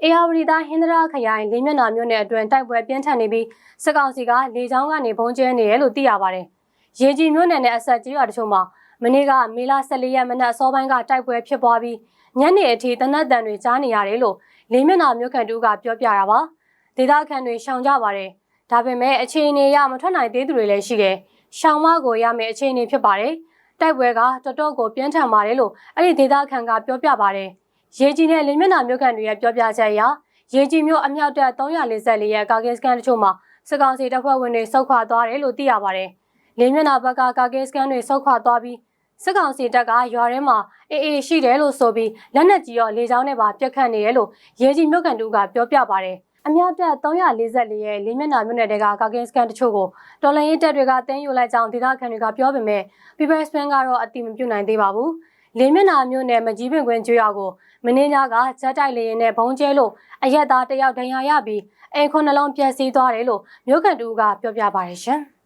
အေယာဝတီတိုင်းဟင်္ဒရာခရိုင်လေးမျက်နှာမြို့နယ်အတွင်းတိုက်ပွဲပြင်းထန်နေပြီးစစ်ကောင်စီကလေကြောင်းကနေဘုံကျဲနေတယ်လို့သိရပါတယ်။ရေကြီးမြို့နယ်နဲ့အဆက်ကြီးရွာတချို့မှာမနေ့ကမေလ14ရက်မနက်အစောပိုင်းကတိုက်ပွဲဖြစ်ပွားပြီးညနေအထိတနက်တန်တွေကြားနေရတယ်လို့လေးမျက်နှာမြို့ခံတူကပြောပြတာပါ။ဒေသခံတွေရှောင်ကြပါတယ်။ဒါပေမဲ့အခြေအနေရမထွက်နိုင်သေးသူတွေလည်းရှိတယ်။ရှောင်မကိုရမယ့်အခြေအနေဖြစ်ပါတယ်။တိုက်ပွဲကတော်တော်ကိုပြင်းထန်ပါတယ်လို့အဲ့ဒီဒေသခံကပြောပြပါတယ်။ ရေကြီးတဲ့လင်းမျက်နှာမြို့ခံတွေရဲ့ပြောပြချက်အရရေကြီးမြို့အမြောက်တပ်344ရဲ့ကာကင်စကန်တချို့မှာစစ်ကောင်စီတပ်ဖွဲ့ဝင်တွေဆုတ်ခွာသွားတယ်လို့သိရပါတယ်။လင်းမျက်နှာဘက်ကကာကင်စကန်တွေဆုတ်ခွာသွားပြီးစစ်ကောင်စီတပ်ကရွာထဲမှာအေးအေးရှိတယ်လို့ဆိုပြီးလက်နက်ကြီးရောလေကြောင်းနဲ့ပါပြက်ခတ်နေတယ်လို့ရေကြီးမြို့ကန်တူကပြောပြပါတယ်။အမြောက်တပ်344ရဲ့လင်းမျက်နှာမြို့နယ်တွေကကာကင်စကန်တချို့ကိုတော်လန်ရေးတပ်တွေကတင်းယူလိုက်ကြောင်းဒေသခံတွေကပြောပေမဲ့ People Span ကတော့အတိမပြုတ်နိုင်သေးပါဘူး။ လေးမျက်နှာမြို့နယ်မကြီးပင်ကွင်းကျွောက်ကိုမင်းညကဇက်တိုက်လေရင်နဲ့ဘုံကျဲလို့အရက်သားတယောက်ဒဏ်ရာရပြီးအိမ်ခုနှလုံးပျက်စီးသွားတယ်လို့မြို့ကန်တူကပြောပြပါရရှင်။